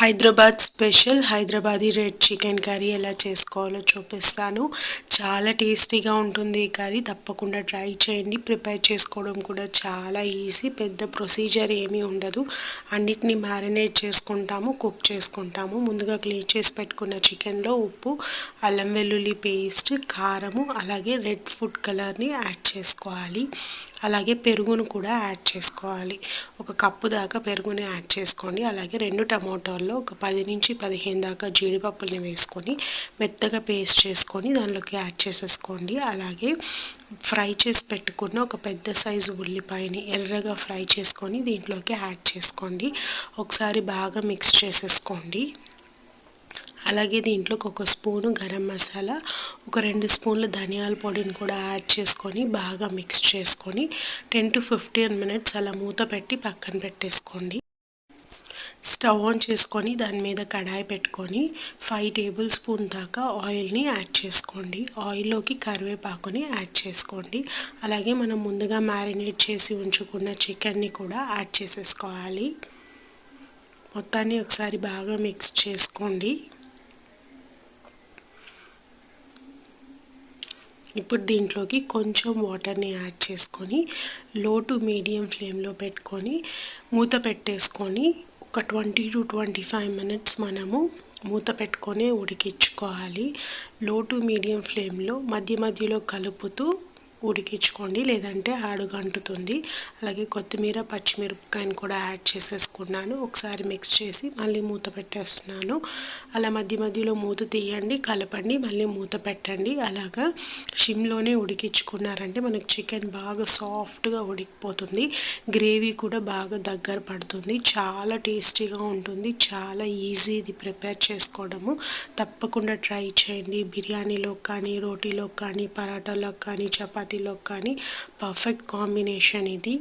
Hyderabad special Hyderabadi red chicken curry ఎలా చేసుకోవాలో చూపిస్తాను. చాలా టేస్టీగా ఉంటుంది ఈ కర్రీ. తప్పకుండా ట్రై చేయండి. ప్రిపేర్ చేసుకోవడం కూడా చాలా ఈజీ. పెద్ద ప్రొసీజర్ ఏమీ ఉండదు. అన్నిటిని మ్యారినేట్ చేసుకుంటాము కుక్ చేసుకుంటాము. ముందుగా క్లీన్ చేసి పెట్టుకున్న చికెన్లో ఉప్పు అల్లం వెల్లుల్లి పేస్ట్ కారము అలాగే రెడ్ ఫుడ్ కలర్ని యాడ్ చేసుకోవాలి. అలాగే పెరుగును కూడా యాడ్ చేసుకోవాలి. ఒక కప్పు దాకా పెరుగుని యాడ్ చేసుకోండి. అలాగే రెండు టమోటాల్లో ఒక పది నుంచి పదిహేను దాకా జీడిపప్పుల్ని వేసుకొని మెత్తగా పేస్ట్ చేసుకొని దానిలోకి యాడ్ చేసేసుకోండి. అలాగే ఫ్రై చేసి పెట్టుకున్న ఒక పెద్ద సైజు ఉల్లిపాయని ఎర్రగా ఫ్రై చేసుకొని దీంట్లోకి యాడ్ చేసుకోండి. ఒకసారి బాగా మిక్స్ చేసేసుకోండి. అలాగే దీంట్లోకి ఒక స్పూను గరం మసాలా ఒక రెండు స్పూన్ల ధనియాల పొడిని కూడా యాడ్ చేసుకొని బాగా మిక్స్ చేసుకొని టెన్ టు ఫిఫ్టీన్ మినిట్స్ అలా మూత పెట్టి పక్కన పెట్టేసుకోండి. స్టవ్ ఆన్ చేసుకొని దాని మీద కడాయి పెట్టుకొని ఫైవ్ టేబుల్ స్పూన్ దాకా ఆయిల్ని యాడ్ చేసుకోండి. ఆయిల్లోకి కరివేపాకుని యాడ్ చేసుకోండి. అలాగే మనం ముందుగా మ్యారినేట్ చేసి ఉంచుకున్న చికెన్ని కూడా యాడ్ చేసేసుకోవాలి. మొత్తాన్ని ఒకసారి బాగా మిక్స్ చేసుకోండి. ఇప్పుడు దీంట్లోకి కొంచెం వాటర్ని యాడ్ చేసుకొని లో టు మీడియం ఫ్లేమ్లో పెట్టుకొని మూత పెట్టేసుకొని ఒక twenty to twenty five minutes మనము మూత పెట్టుకొని ఉడికించుకోవాలి. లో టు మీడియం ఫ్లేమ్లో మధ్య మధ్యలో కలుపుతూ ఉడికించుకోండి. లేదంటే ఆడుగంటుతుంది అలాగే కొత్తిమీర పచ్చిమిరపకాయని కూడా యాడ్ చేసేసుకున్నాను. ఒకసారి మిక్స్ చేసి మళ్ళీ మూత పెట్టేస్తున్నాను. అలా మధ్య మధ్యలో మూత తీయండి కలపండి మళ్ళీ మూత పెట్టండి. అలాగా జిమ్లోనే ఉడికించుకున్నారంటే మనకు చికెన్ బాగా సాఫ్ట్గా ఉడికిపోతుంది. గ్రేవీ కూడా బాగా దగ్గర పడుతుంది. చాలా టేస్టీగా ఉంటుంది. చాలా ఈజీ ఇది ప్రిపేర్ చేసుకోవడము. తప్పకుండా ట్రై చేయండి. బిర్యానీలో కానీ రోటీలో కానీ పరాటాలో కానీ చపాతీలో కానీ పర్ఫెక్ట్ కాంబినేషన్ ఇది.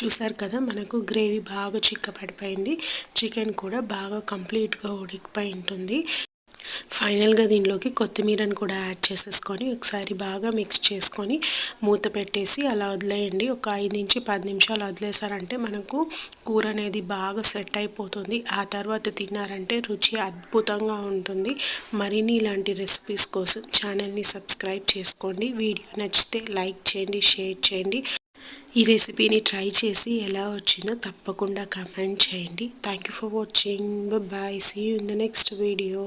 చూసారు కదా మనకు గ్రేవీ బాగా చిక్కపడిపోయింది చికెన్ కూడా బాగా కంప్లీట్గా ఉడికిపోయి ఉంటుంది. ఫైనల్గా దీనిలోకి కొత్తిమీరని కూడా యాడ్ చేసేసుకొని ఒకసారి బాగా మిక్స్ చేసుకొని మూత పెట్టేసి అలా వదిలేయండి. ఒక ఐదు నుంచి పది నిమిషాలు వదిలేసారంటే మనకు కూర అనేది బాగా సెట్ అయిపోతుంది. ఆ తర్వాత తిన్నారంటే రుచి అద్భుతంగా ఉంటుంది. మరిన్ని ఇలాంటి రెసిపీస్ కోసం ఛానల్ని సబ్స్క్రైబ్ చేసుకోండి. వీడియో నచ్చితే లైక్ చేయండి షేర్ చేయండి. ఈ రెసిపీని ట్రై చేసి ఎలా వచ్చిందో తప్పకుండా కమెంట్ చేయండి. Thank you for watching. Bye see you in the next video